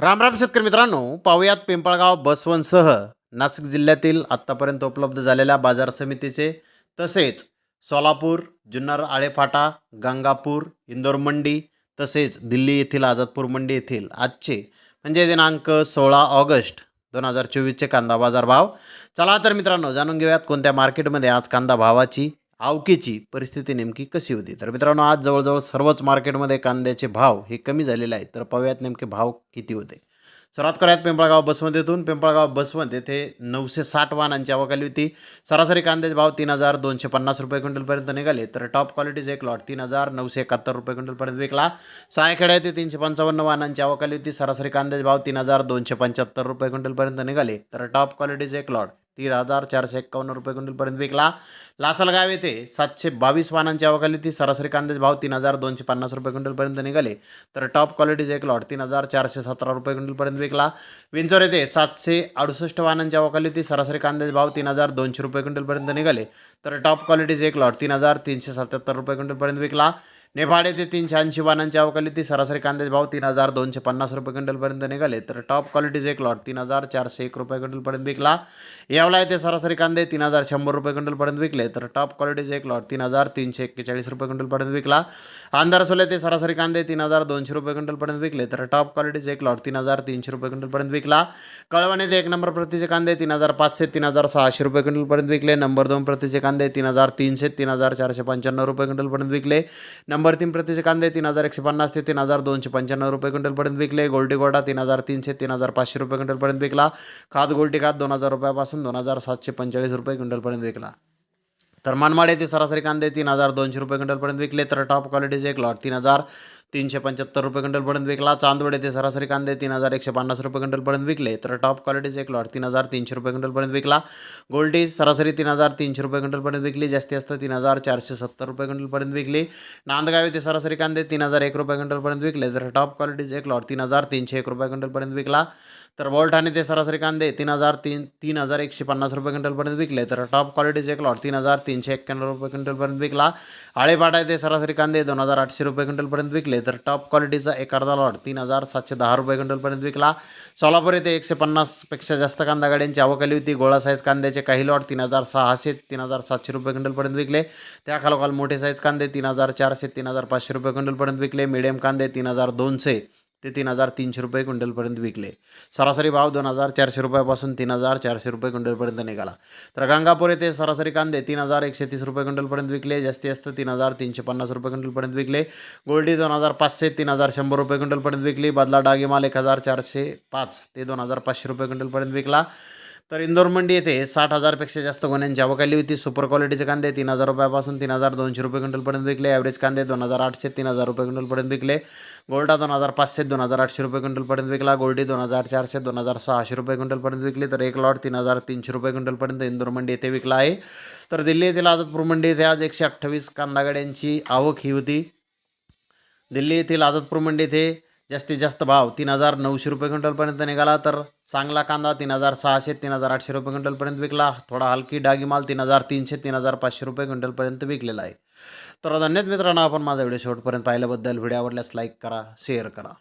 रामराम शेतकरी मित्रांनो पाहुयात पिंपळगाव बसवनसह नाशिक जिल्ह्यातील आत्तापर्यंत उपलब्ध झालेल्या बाजार समितीचे तसेच सोलापूर जुन्नर आळेफाटा गंगापूर इंदोर मंडी तसेच दिल्ली येथील आझादपूर मंडी येथील आजचे म्हणजे दिनांक सोळा ऑगस्ट दोन हजार चोवीसचे कांदा बाजार भाव. चला तर मित्रांनो जाणून घेऊयात कोणत्या मार्केटमध्ये आज कांदा भावाची आवकेची परिस्थिती नेमकी कशी होती? तर मित्रांनो आज जवळजवळ सर्वच मार्केटमध्ये कांद्याचे भाव हे कमी झालेले आहेत. तर पाहूयात नेमके भाव किती होते. सुरुवात करूयात पिंपळगाव बसवंतीतून. पिंपळगाव बसवंत येथे नऊशे साठ वाहनांची आवकाली होती. सरासरी कांद्याचे भाव तीन हजार दोनशे पन्नास रुपये क्विंटलपर्यंत निघाले. तर टॉप क्वालिटीचे एक लॉट तीन हजार नऊशे एकाहत्तर रुपये क्विंटलपर्यंत विकला. सायखेडा येथे तीनशे पंचावन्न वाहनांची आवकाली होती. सरासरी कांद्याचे भाव तीन हजार दोनशे पंच्याहत्तर रुपये क्विंटलपर्यंत निघाले. तर टॉप क्वालिटीचे एक लॉट तीन हजार चारशे एक्कावन्न रुपये क्विंटलपर्यंत विकला. लासलगाव येथे सातशे बावीस वाहनांची आवक होती. सरासरी कांद्याचे भाव तीन हजार दोनशे पन्नास रुपये क्विंटलपर्यंत निघाले. तर टॉप क्वालिटीचे एक लॉट तीन हजार चारशे सतरा रुपये क्विंटलपर्यंत विकला. विंचोर येथे सातशे अडुसष्ट वाहनांची आवक होती. सरासरी कांद्याचे भाव तीन हजार दोनशे रुपये क्विंटलपर्यंत निघाले. तर टॉप क्वालिटीचे एक लॉट तीन हजार तीनशे सत्याहत्तर रुपये क्विंटलपर्यंत विकला. नेपाळ येथे तीनशे ऐंशी वाहनांची अवकाली सरासरी कांद्याचे भाव तीन हजार दोनशे पन्नास रुपये क्विंटलपर्यंत निघाले तर टॉप क्वालिटीचे एक लॉट तीन हजार चारशे एक रुपये क्विंटलपर्यंत विकला यावला येथे सरासरी कांदे तीन हजार शंभर रुपये क्विंटलपर्यंत विकले तर टॉप क्वालिटीचे एक लॉट तीन हजार तीनशे एक्केचाळीस रुपये क्विंटलपर्यंत विकला आंधारसोल येथे सरासरी कांदे तीन हजार दोनशे रुपये क्विंटलपर्यंत विकले तर टॉप क्वालिटीचे एक लॉट तीन हजार तीनशे रुपये क्विंटलपर्यंत विकला कळवण येथे एक नंबर प्रतीचे कांदे तीन हजार पाचशे तीन हजार सहाशे रुपये क्विंटलपर्यंत विकले नंबर दोन प्रतीचे कांदे तीन हजार तीनशे तीन हजार चारशे पंच्याण्णव रुपये क्विंटलपर्यंत विकले नंबर तीन प्रतीचे कांदे तीन हजार एकशे पन्नास ते तीन हजार दोनशे पंच्याण्णव रुपये क्विंटलपर्यंत विकले. गोल्टी गोडा तीन हजार तीनशे तीन हजार पाचशे रुपये क्विंटलपर्यंत विकला. खाद गोल्टी खात दोन हजार रुपयापासून दोन हजार सातशे पंचेचाळीस रुपये क्विंटलपर्यंत विकला. तर मनमाड येथे सरासरी कांदे तीन हजार दोनशे रुपये क्विंटलपर्यंत विकले. तर टॉप क्वालिटीचे एक लॉट तीन हजार तीनशे पंच्याहत्तर रुपये क्विंटलपर्यंत विकला चांदवड येथे सरासरी कांदे तीन हजार एकशे पन्नास रुपये क्विंटलपर्यंत विकले तर टॉप क्वालिटीचे एक लॉट तीन हजार तीनशे रुपये क्विंटलपर्यंत विकला गोल्डी सरासरी तीन हजार तीनशे रुपये क्विंटलपर्यंत विकली जास्ती जास्त तीन हजार चारशे सत्तर रुपये क्विंटलपर्यंत विकली नांदगाव येथे सरासरी कांदे तीन हजार एक रुपये क्विंटलपर्यंत विकले तर टॉप क्वालिटीचे एक लॉट तीन हजार तीनशे एक रुपये क्विंटलपर्यंत विकला तर बोलठाणे ते सरासरी कांदे तीन हजार तीन तीन हजार एकशे पन्नास रुपये क्विंटलपर्यंत विकले तर टॉप क्वालिटीचे एक लॉट तीन हजार तीनशे एक्क्याण्णव रुपये क्विंटलपर्यंत विकला आळेपाटा येथे सरासरी कांदे दोन हजार आठशे रुपये क्विंटलपर्यंत विकले तर टॉप क्वालिटीचा एक अर्धा लॉट तीन हजार सातशे दहा रुपये क्विंटलपर्यंत विकला. सोलापूर येथे एकशे पन्नासपेक्षा जास्त कांदा गाड्यांची आवक आली होती. गोळा साईज कांद्याचे काही लॉट तीन हजार सहाशे तीन हजार सातशे रुपये क्विंटलपर्यंत विकले. त्याखालोखाल मोठे साईज कांदे तीन हजार चारशे तीन हजार पाचशे रुपये क्विंटलपर्यंत विकले. मिडियम कांदे तीन हजार दोनशे. ते तीन हजार तीनशे रुपये क्विंटलपर्यंत विकले. सरासरी भाव दोन हजार चारशे रुपयापासून तीन हजार चारशे रुपये क्विंटलपर्यंत निघाला. तर गंगापूर येथे सरासरी कांदे तीन हजार एकशे तीस रुपये क्विंटलपर्यंत विकले. जास्तीत जास्त तीन हजार तीनशे पन्नास रुपये क्विंटलपर्यंत विकले. गोल्डी दोन हजार पाचशे तीन हजार शंभर रुपये क्विंटलपर्यंत विकली. बदला डागीमाल एक हजार चारशे पाच ते दोन हजार पाचशे रुपये क्विंटलपर्यंत विकला. तर इंदोर मंडी येथे साठ हजारपेक्षा जास्त गोण्यांची आवक आली होती सुपर क्वालिटीचे कांदे तीन हजार रुपयापासून तीन हजार दोनशे रुपये क्विंटलपर्यंत विकले. ॲव्हरेज कांदे दोन हजार आठशे तीन हजार रुपये क्विंटलपर्यंत विकले. गोल्डा दोन हजार पाचशे दोन हजार आठशे रुपये क्विंटलपर्यंत विकला. गोल्डी दोन हजार चारशे दोन हजार सहाशे रुपये क्विंटलपर्यंत विकली. तर एक लॉट तीन हजार तीनशे रुपये क्विंटलपर्यंत इंदोर मंडी येथे विकला आहे. तर दिल्ली येथील आझादपूर मंडी येथे आज एकशे अठ्ठावीस कांदा गाड्यांची आवक ही होती. दिल्ली येथील आझादपूर मंडी येथे जास्तीत जास्त भाव तीन हजार नऊशे रुपये क्विंटलपर्यंत निघाला तर चांगला कांदा तीन हजार सहाशे तीन हजार आठशे रुपये क्विंटलपर्यंत विकला. थोडा हलकी डागी माल तीन हजार तीनशे तीन हजार पाचशे रुपये क्विंटलपर्यंत विकलेला आहे. तर धन्यवाद मित्रांनो आपण माझा व्हिडिओ शेवटपर्यंत पाहिल्याबद्दल. व्हिडिओ आवडल्यास लाईक करा शेअर करा.